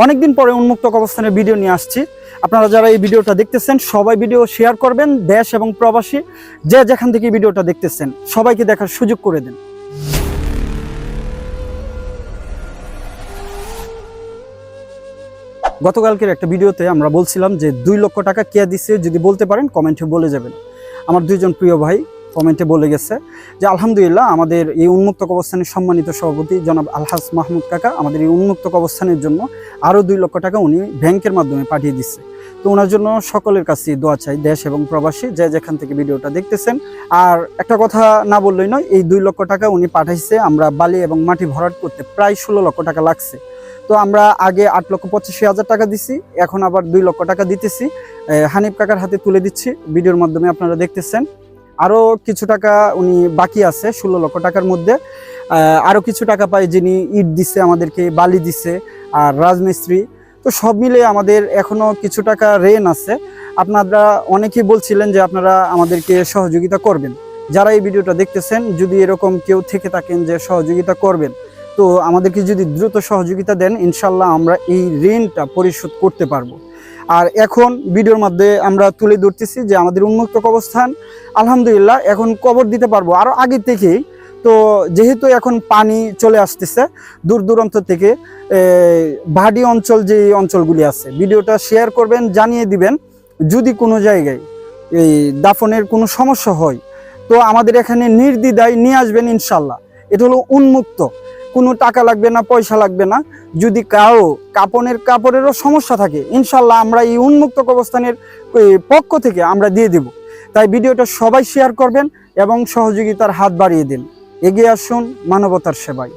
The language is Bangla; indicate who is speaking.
Speaker 1: অনেকদিন পরে উন্মুক্ত কবরস্থানের ভিডিও নিয়ে আসছি। আপনারা যারা এই ভিডিওটা দেখতেছেন, সবাই ভিডিও শেয়ার করবেন, দেশ এবং প্রবাসী যে যেখান থেকে ভিডিওটা দেখতেছেন, সবাইকে দেখার সুযোগ করে দেন। গতকালকের একটা ভিডিওতে আমরা বলছিলাম যে দুই লক্ষ টাকা কে দিচ্ছে যদি বলতে পারেন, কমেন্টে বলে যাবেন। আমার দুইজন প্রিয় ভাই কমেন্টে বলে গেছে যে, আলহামদুলিল্লাহ, আমাদের এই উন্মুক্ত কবস্থানের সম্মানিত সভাপতি জনাব আলহাস মাহমুদ কাকা আমাদের এই উন্মুক্ত কবস্থানের জন্য আরও দুই লক্ষ টাকা উনি ব্যাংকের মাধ্যমে পাঠিয়ে দিচ্ছে। তো ওনার জন্য সকলের কাছে দোয়া চাই, দেশ এবং প্রবাসী যে যেখান থেকে ভিডিওটা দেখতেছেন। আর একটা কথা না বললেই নয়, এই দুই লক্ষ টাকা উনি পাঠাইছে, আমরা বালি এবং মাটি ভরাট করতে প্রায় ষোলো লক্ষ টাকা লাগছে। তো আমরা আগে আট লক্ষ পঁচাশি হাজার টাকা দিছি, এখন আবার দুই লক্ষ টাকা দিতেছি। হানিফ কাকার হাতে তুলে দিচ্ছি, ভিডিওর মাধ্যমে আপনারা দেখতেছেন। আরও কিছু টাকা উনি বাকি আছে, ষোলো লক্ষ টাকার মধ্যে। আরও কিছু টাকা পাই যিনি ইট দিচ্ছে আমাদেরকে বালি দিচ্ছে আর রাজমিস্ত্রি। তো সব মিলে আমাদের এখনও কিছু টাকা রেন আছে। আপনারা অনেকেই বলছিলেন যে আপনারা আমাদেরকে সহযোগিতা করবেন। যারা এই ভিডিওটা দেখতেছেন, যদি এরকম কেউ থেকে থাকেন যে সহযোগিতা করবেন, তো আমাদেরকে যদি দ্রুত সহযোগিতা দেন, ইনশাল্লাহ আমরা এই ঋণটা পরিশোধ করতে পারব। আর এখন ভিডিওর মধ্যে আমরা তুলে ধরতেছি যে আমাদের উন্মুক্ত কবস্থান আলহামদুলিল্লাহ, এখন কবর দিতে পারব আরও আগে থেকেই। তো যেহেতু এখন পানি চলে আসতেছে, দূর দূরান্ত থেকে ভাডি অঞ্চল যে অঞ্চলগুলি আছে, ভিডিওটা শেয়ার করবেন, জানিয়ে দিবেন। যদি কোনো জায়গায় এই দাফনের কোনো সমস্যা হয়, তো আমাদের এখানে নির্দ্বিধায় নিয়ে আসবেন ইনশাল্লাহ। এটা হলো উন্মুক্ত। কোনো টাকা লাগবে না, পয়সা লাগবে না। যদি কারও কাপনের, কাপড়েরও সমস্যা থাকে, ইনশাল্লাহ আমরা এই উন্মুক্ত কবস্থানের পক্ষ থেকে আমরা দিয়ে দেব। তাই ভিডিওটা সবাই শেয়ার করবেন এবং সহযোগিতার হাত বাড়িয়ে দিন। এগিয়ে আসুন মানবতার সেবায়।